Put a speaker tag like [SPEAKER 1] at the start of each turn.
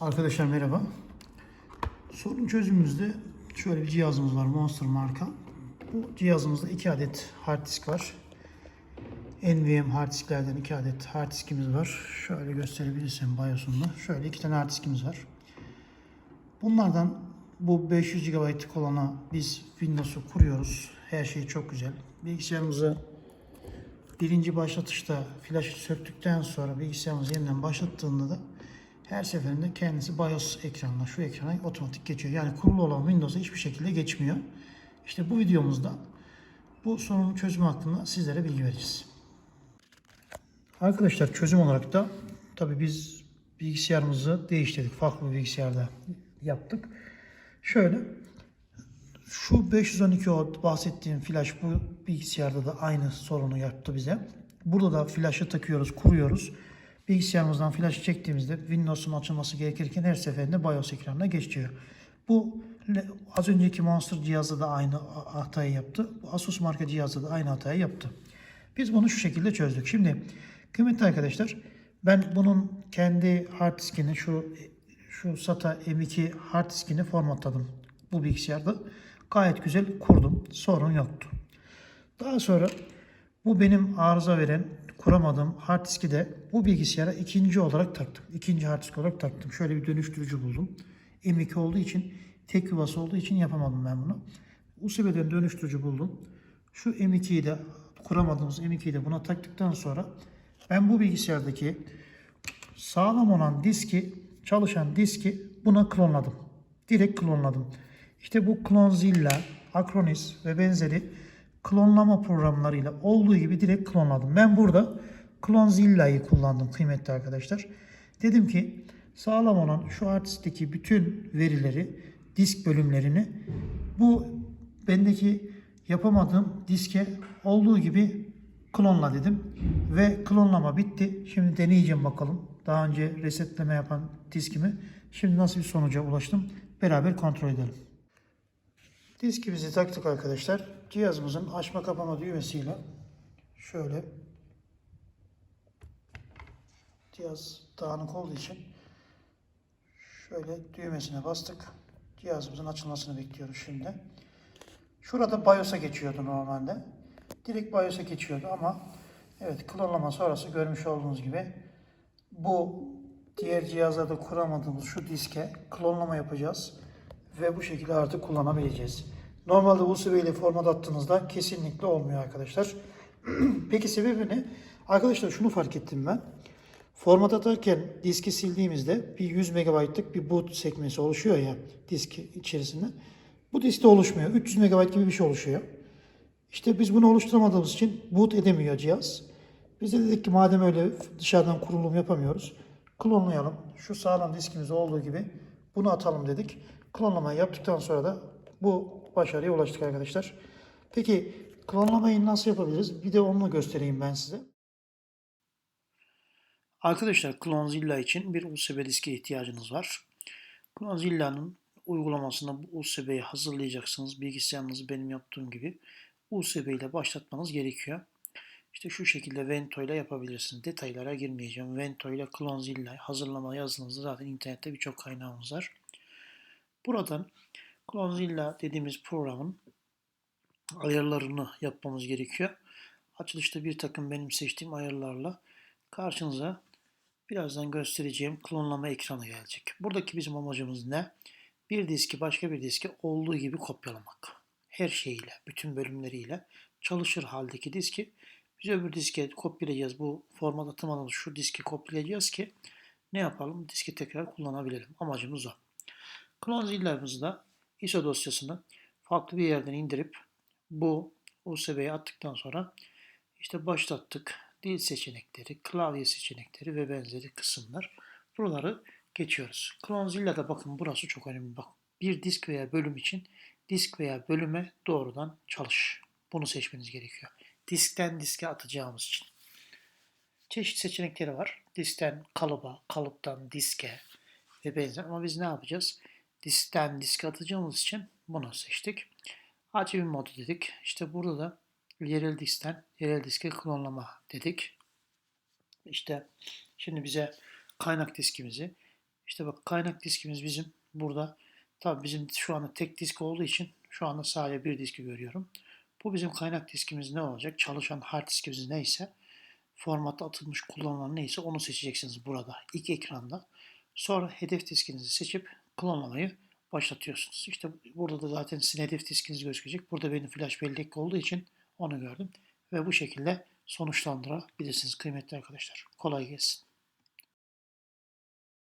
[SPEAKER 1] Arkadaşlar merhaba. Sorun çözümümüzde şöyle bir cihazımız var Monster marka. Bu cihazımızda 2 adet hard disk var. NVMe hard disklerden 2 adet hard diskimiz var. Şöyle gösterebilirsem BIOS'unda. Şöyle 2 tane hard diskimiz var. Bunlardan bu 500 GB'lık olana biz Windows'u kuruyoruz. Her şey çok güzel. Bilgisayarımızı birinci başlatışta flaşı söktükten sonra bilgisayarımızı yeniden başlattığında da her seferinde kendisi BIOS ekranına, şu ekrana otomatik geçiyor. Yani kurulu olan Windows'a hiçbir şekilde geçmiyor. İşte bu videomuzda bu sorunun çözümü hakkında sizlere bilgi vereceğiz. Arkadaşlar çözüm olarak da tabi biz bilgisayarımızı değiştirdik. Farklı bir bilgisayarda yaptık. Şöyle şu 512 volt bahsettiğim flash bu bilgisayarda da aynı sorunu yaptı bize. Burada da flaşı takıyoruz, kuruyoruz. Bilgisayarımızdan flaşı çektiğimizde Windows'un açılması gerekirken her seferinde BIOS ekranına geçiyor. Bu az önceki Monster cihazda da aynı hatayı yaptı. Bu Asus marka cihazda da aynı hatayı yaptı. Biz bunu şu şekilde çözdük. Şimdi kıymetli arkadaşlar ben bunun kendi hard diskini şu şu SATA M2 hard diskini formatladım bu bilgisayarda. Gayet güzel kurdum. Sorun yoktu. Daha sonra bu benim arıza veren kuramadığım hard diski de bu bilgisayara ikinci olarak taktım. İkinci hard disk olarak taktım. Şöyle bir dönüştürücü buldum. M2 olduğu için tek yuvası olduğu için yapamadım ben bunu. USB'den dönüştürücü buldum. Şu M2'yi de kuramadığımız M2'yi de buna taktıktan sonra ben bu bilgisayardaki sağlam olan diski, çalışan diski buna klonladım. Direkt klonladım. İşte bu Clonezilla, Acronis ve benzeri klonlama programlarıyla olduğu gibi direkt klonladım. Ben burada Clonezilla'yı kullandım kıymetli arkadaşlar. Dedim ki sağlam olan şu artistteki bütün verileri, disk bölümlerini bu bendeki yapamadığım diske olduğu gibi klonla dedim. Ve klonlama bitti. Şimdi deneyeceğim bakalım. Daha önce resetleme yapan diskimi. Şimdi nasıl bir sonuca ulaştım? Beraber kontrol edelim. Diskimizi taktık arkadaşlar. Cihazımızın açma kapama düğmesiyle şöyle cihaz dağınık olduğu için şöyle düğmesine bastık. Cihazımızın açılmasını bekliyoruz şimdi. Şurada BIOS'a geçiyordu normalde. Direkt BIOS'a geçiyordu ama evet klonlama sonrası görmüş olduğunuz gibi bu diğer cihazlarda kuramadığımız şu diske klonlama yapacağız ve bu şekilde artık kullanabileceğiz. Normalde USB ile format attığınızda kesinlikle olmuyor arkadaşlar. Peki sebebi ne? Arkadaşlar şunu fark ettim ben. Format atarken diski sildiğimizde bir 100 MB'lık bir boot sekmesi oluşuyor ya disk içerisinde. Bu diskte oluşmuyor. 300 MB gibi bir şey oluşuyor. İşte biz bunu oluşturamadığımız için boot edemiyor cihaz. Biz de dedik ki madem öyle dışarıdan kurulum yapamıyoruz. Klonlayalım. Şu sağlam diskimiz olduğu gibi bunu atalım dedik. Klonlamayı yaptıktan sonra da bu başarıya ulaştık arkadaşlar. Peki klonlamayı nasıl yapabiliriz? Bir de onu göstereyim ben size. Arkadaşlar Clonezilla için bir USB diske ihtiyacınız var. Clonezilla'nın uygulamasında bu USB'yi hazırlayacaksınız. Bilgisayarınızı benim yaptığım gibi USB ile başlatmanız gerekiyor. İşte şu şekilde Vento ile yapabilirsiniz. Detaylara girmeyeceğim. Vento ile Clonezilla hazırlama yazınızda zaten internette birçok kaynağımız var. Buradan Clonezilla dediğimiz programın ayarlarını yapmamız gerekiyor. Açılışta bir takım benim seçtiğim ayarlarla karşınıza birazdan göstereceğim klonlama ekranı gelecek. Buradaki bizim amacımız ne? Bir diski başka bir diske olduğu gibi kopyalamak. Her şeyiyle, bütün bölümleriyle çalışır haldeki diski biz öbür diske kopyalayacağız. Bu format atamadığımız şu diski kopyalayacağız ki ne yapalım? Diski tekrar kullanabilelim. Amacımız o. Clonezilla'mızı da ISO dosyasını farklı bir yerden indirip bu USB'ye attıktan sonra işte başlattık. Dil seçenekleri, klavye seçenekleri ve benzeri kısımlar. Buraları geçiyoruz. Clonezilla'da bakın burası çok önemli. Bak bir disk veya bölüm için disk veya bölüme doğrudan çalış. Bunu seçmeniz gerekiyor. Diskten diske atacağımız için. Çeşit seçenekleri var. Diskten kalıba, kalıptan diske ve benzer. Ama biz ne yapacağız? Diskten diske atacağımız için bunu seçtik. Acemi modu dedik. İşte burada da yerel diskten yerel diske klonlama dedik. İşte şimdi bize kaynak diskimizi İşte bak kaynak diskimiz bizim burada. Tabii bizim şu anda tek disk olduğu için şu anda sadece bir diski görüyorum. Bu bizim kaynak diskimiz ne olacak? Çalışan hard diskimiz neyse, formatta atılmış kullanılan neyse onu seçeceksiniz burada ilk ekranda. Sonra hedef diskinizi seçip klonlamayı başlatıyorsunuz. İşte burada da zaten sizin hedef diskiniz gözükecek. Burada benim flash bellek olduğu için onu gördüm. Ve bu şekilde sonuçlandırabilirsiniz kıymetli arkadaşlar. Kolay gelsin.